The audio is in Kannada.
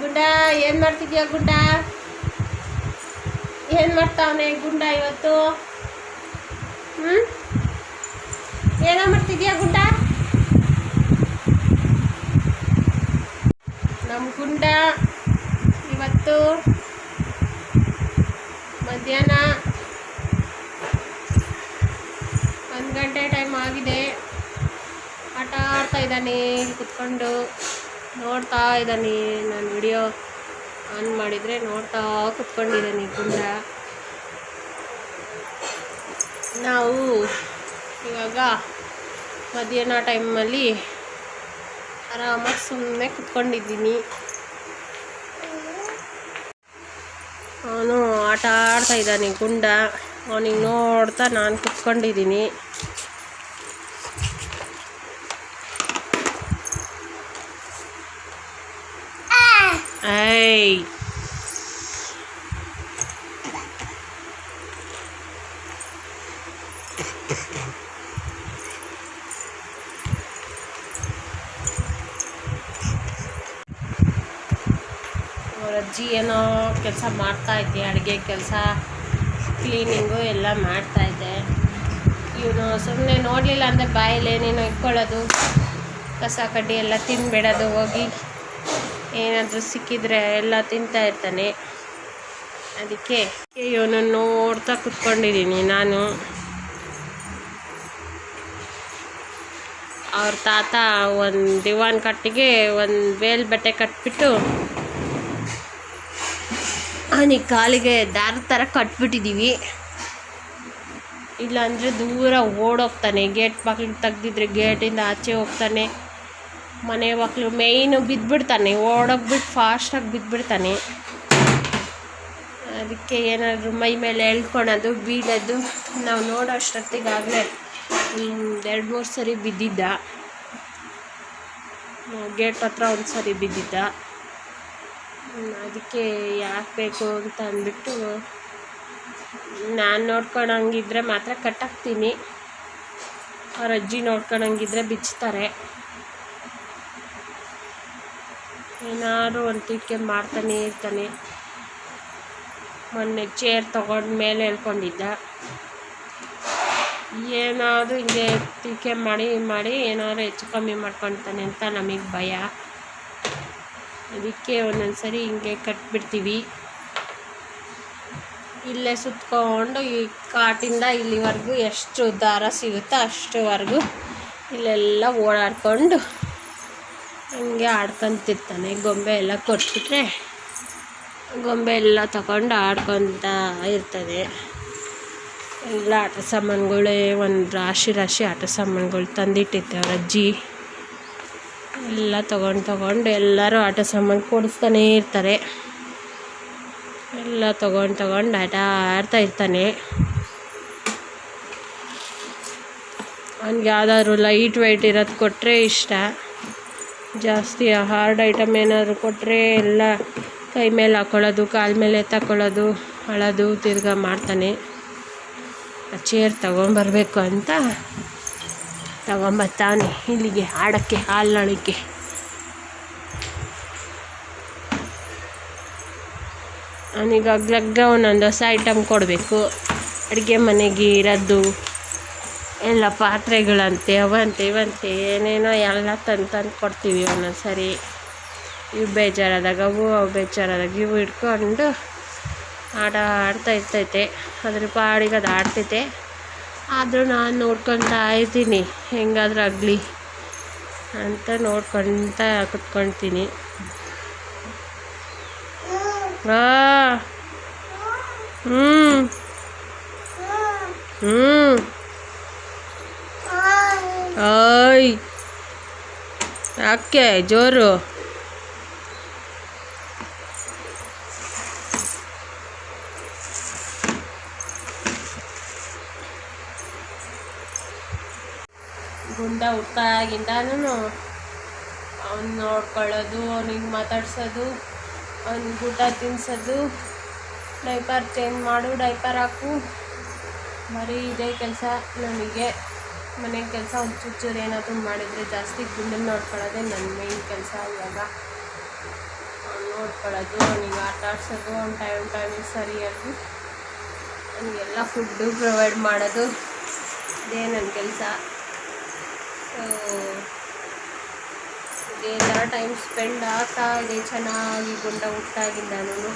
ಗುಂಡ, ಏನು ಮಾಡ್ತಿದ್ಯಾ ಗುಂಡ? ಏನು ಮಾಡ್ತಾವನೆ ಗುಂಡ ಇವತ್ತು? ಹ್ಞೂ ಏನೋ ಮಾಡ್ತಿದ್ಯಾ ಗುಂಡ? ನಮ್ಮ ಗುಂಡ ಇವತ್ತು ಮಧ್ಯಾಹ್ನ ಒಂದು ಗಂಟೆ ಟೈಮ್ ಆಗಿದೆ. ಆಟ ಆಡ್ತಾ ಇದ್ದಾನೆ ಕುತ್ಕೊಂಡು. ನೋಡ್ತಾ ಇದ್ದಾನೆ. ನಾನು ವಿಡಿಯೋ ಆನ್ ಮಾಡಿದರೆ ನೋಡ್ತಾ ಕುತ್ಕೊಂಡಿದ್ದಾನೆ ಗುಂಡ. ನಾವು ಇವಾಗ ಮಧ್ಯಾಹ್ನ ಟೈಮಲ್ಲಿ ಆರಾಮಾಗಿ ಸುಮ್ಮನೆ ಕುತ್ಕೊಂಡಿದ್ದೀನಿ. ಅವನು ಆಟ ಆಡ್ತಾ ಇದ್ದಾನೆ ಗುಂಡ. ಅವನಿಗೆ ನೋಡ್ತಾ ನಾನು ಕುತ್ಕೊಂಡಿದ್ದೀನಿ. ಅವ್ರ ಅಜ್ಜಿ ಏನೋ ಕೆಲಸ ಮಾಡ್ತಾ ಇದ್ದೆ, ಅಡುಗೆ ಕೆಲಸ ಕ್ಲೀನಿಂಗು ಎಲ್ಲ ಮಾಡ್ತಾ ಇದ್ದೆ. ಇವನು ಸುಮ್ಮನೆ ನೋಡಲಿಲ್ಲ ಅಂದರೆ ಬಾಯಲ್ಲಿ ಏನೇನೋ ಇಟ್ಕೊಳ್ಳೋದು, ಕಸ ಕಡ್ಡಿ ಎಲ್ಲ ತಿನ್ಬಿಡೋದು, ಹೋಗಿ ಏನಾದರೂ ಸಿಕ್ಕಿದ್ರೆ ಎಲ್ಲ ತಿಂತಾ ಇರ್ತಾನೆ. ಅದಕ್ಕೆ ಇವನು ನೋಡ್ತಾ ಕುತ್ಕೊಂಡಿದ್ದೀನಿ ನಾನು. ಅವ್ರ ತಾತ ಒಂದು ದಿವಾನ್ ಕಟ್ಟಿಗೆ ಒಂದು ಬೇಲ್ ಬಟ್ಟೆ ಕಟ್ಬಿಟ್ಟು ಅವನಿಗೆ ಕಾಲಿಗೆ ದಾರದ ಥರ ಕಟ್ಬಿಟ್ಟಿದ್ದೀವಿ ಇಲ್ಲಾಂದರೆ ದೂರ ಓಡೋಗ್ತಾನೆ, ಗೇಟ್ ಬಾಗಿಲು ತೆಗ್ದಿದ್ರೆ ಗೇಟಿಂದ ಆಚೆ ಹೋಗ್ತಾನೆ. ಮನೆ ಮಕ್ಕಳು ಮೇಯ್ನು ಬಿದ್ದುಬಿಡ್ತಾನೆ ಓಡೋಗ್ಬಿಟ್ಟು ಫಾಸ್ಟಾಗಿ ಬಿದ್ದುಬಿಡ್ತಾನೆ ಅದಕ್ಕೆ ಏನಾದರೂ ಮೈ ಮೇಲೆ ಎಳ್ಕೊಳೋದು, ಬೀಳೋದು, ನಾವು ನೋಡೋ ಅಷ್ಟೊತ್ತಿಗಾಗಲೇ ಎರಡು ಮೂರು ಸರಿ ಬಿದ್ದಿದ್ದ. ಗೇಟ್ ಹತ್ರ ಒಂದು ಸರಿ ಬಿದ್ದಿದ್ದ. ಅದಕ್ಕೆ ಯಾಕೆ ಬೇಕು ಅಂತ ಅಂದ್ಬಿಟ್ಟು ನಾನು ನೋಡ್ಕೊಳಂಗಿದ್ರೆ ಮಾತ್ರ ಕಟ್ಟಾಕ್ತೀನಿ. ಅವ್ರ ಅಜ್ಜಿ ನೋಡ್ಕೊಳಂಗಿದ್ರೆ ಬಿಚ್ತಾರೆ. ಏನಾದ್ರು ಒಂದು ಟೀಕೆ ಮಾಡ್ತಾನೆ ಇರ್ತಾನೆ. ಮೊನ್ನೆ ಚೇರ್ ತಗೊಂಡು ಮೇಲೆ ಹೇಳ್ಕೊಂಡಿದ್ದ ಏನಾದರೂ ಹಿಂಗೆ ಟೀಕೆ ಮಾಡಿ ಮಾಡಿ ಏನಾದ್ರು ಹೆಚ್ಚು ಕಮ್ಮಿ ಮಾಡ್ಕೊತಾನೆ ಅಂತ ನಮಗೆ ಭಯ. ಅದಕ್ಕೆ ಒಂದೊಂದು ಸರಿ ಹಿಂಗೆ ಕಟ್ಬಿಡ್ತೀವಿ. ಇಲ್ಲೇ ಸುತ್ಕೊಂಡು ಈ ಕಾಟಿಂದ ಇಲ್ಲಿವರೆಗೂ ಎಷ್ಟು ದಾರ ಸಿಗುತ್ತೋ ಅಷ್ಟುವರೆಗೂ ಇಲ್ಲೆಲ್ಲ ಓಡಾಡ್ಕೊಂಡು ಹಂಗೆ ಆಡ್ಕೊಂತಿರ್ತಾನೆ. ಗೊಂಬೆ ಎಲ್ಲ ಕೊಟ್ಬಿಟ್ರೆ ಗೊಂಬೆ ಎಲ್ಲ ತಗೊಂಡು ಆಡ್ಕೊತ ಇರ್ತದೆ. ಎಲ್ಲ ಆಟ ಸಾಮಾನುಗಳೇ ಒಂದು ರಾಶಿ ರಾಶಿ ಆಟ ಸಾಮಾನುಗಳು ತಂದಿಟ್ಟಿತ್ತೆ ಅವ್ರ ಅಜ್ಜಿ. ಎಲ್ಲ ತಗೊಂಡು ತಗೊಂಡು ಎಲ್ಲರೂ ಆಟ ಸಾಮಾನು ಕೊಡಿಸ್ತಾನೇ ಇರ್ತಾರೆ. ಎಲ್ಲ ತಗೊಂಡು ತಗೊಂಡು ಆಟ ಆಡ್ತಾ ಇರ್ತಾನೆ. ಅವ್ನಿಗೆ ಯಾವುದಾದ್ರು ಲೈಟ್ ವೈಟ್ ಇರೋದು ಕೊಟ್ಟರೆ ಇಷ್ಟ. ಜಾಸ್ತಿ ಹಾರ್ಡ್ ಐಟಮ್ ಏನಾದರೂ ಕೊಟ್ಟರೆ ಎಲ್ಲ ಕೈ ಮೇಲೆ ಹಾಕೊಳ್ಳೋದು, ಕಾಲ ಮೇಲೆ ತಗೊಳ್ಳೋದು ಅಳೋದು, ತಿರ್ಗಾ ಮಾಡ್ತಾನೆ. ಆ ಚೇರ್ ತೊಗೊಂಬರ್ಬೇಕು ಅಂತ ತಗೊಂಬರ್ತಾನೆ ಇಲ್ಲಿಗೆ, ಆಡೋಕ್ಕೆ ಹಾಲ್ನಳಿಕೆ ಅವನಿಗೆ ಅಗ್ಲಗ್ಗ ಒಂದೊಂದು ಹೊಸ ಐಟಮ್ ಕೊಡಬೇಕು. ಅಡುಗೆ ಮನೆಗೆ ಇರೋದು. ಎಲ್ಲ ಪಾತ್ರೆಗಳಂತೆ, ಅವಂತೆ, ಇವಂತೆ, ಏನೇನೋ ಎಲ್ಲ ತಂದು ತಂದು ಕೊಡ್ತೀವಿ ಒಂದೊಂದು ಸರಿ ಇವು ಬೇಜಾರಾದಾಗ ಅವು ಅವು ಬೇಜಾರಾದಾಗ ಇವು ಇಟ್ಕೊಂಡು ಆಟ ಆಡ್ತಾ ಇರ್ತೈತೆ. ಅದ್ರ ಪಾಡಿಗೆ ಅದು ಆಡ್ತೈತೆ ಆದರೂ ನಾನು ನೋಡ್ಕೊತಾ ಇದ್ದೀನಿ. ಹೆಂಗಾದ್ರೂ ಆಗಲಿ ಅಂತ ನೋಡ್ಕೊತ ಕುತ್ಕೊಳ್ತೀನಿ ಹ್ಞೂ ಹ್ಞೂ ಯಾಕೆ ಜೋರು. ಗುಂಡ ಹುಟ್ಟಾಗಿಂದನೂ ಅವ್ನು ನೋಡ್ಕೊಳ್ಳೋದು, ಅವ್ನಿಗೆ ಮಾತಾಡ್ಸೋದು, ಅವ್ನ ಗುಡ್ಡ ತಿನ್ಸೋದು, ಡೈಪರ್ ಚೇಂಜ್ ಮಾಡು, ಡೈಪರ್ ಹಾಕು. ಬರೀ ಇದೇ ಕೆಲಸ ನನಗೆ. ಮನೆ ಕೆಲಸ ಹುಚ್ಚುಚ್ಚೂರು ಚೂರು ಏನಾದರೂ ಮಾಡಿದರೆ ಜಾಸ್ತಿ ಗುಂಡನ್ನು ನೋಡ್ಕೊಳ್ಳೋದೇ ನನ್ನ ಮೇನ್ ಕೆಲಸ ಇವಾಗ. ನೋಡ್ಕೊಳ್ಳೋದು, ಅವನಿಗೆ ಆಟ ಆಡ್ಸೋದು, ಅವ್ನು ಟೈಮ್ ಟೈಮಿಗೆ ಸರಿಯಾಗಿ ಅವನಿಗೆಲ್ಲ ಫುಡ್ಡು ಪ್ರೊವೈಡ್ ಮಾಡೋದು. ಇದೇ ನನ್ನ ಕೆಲಸ. ಇದೆಲ್ಲ ಟೈಮ್ ಸ್ಪೆಂಡ್ ಆಗ್ತಾ ಇದೆ ಚೆನ್ನಾಗಿ ಗುಂಡ ಹುಟ್ಟಾಗಿಂದನೂ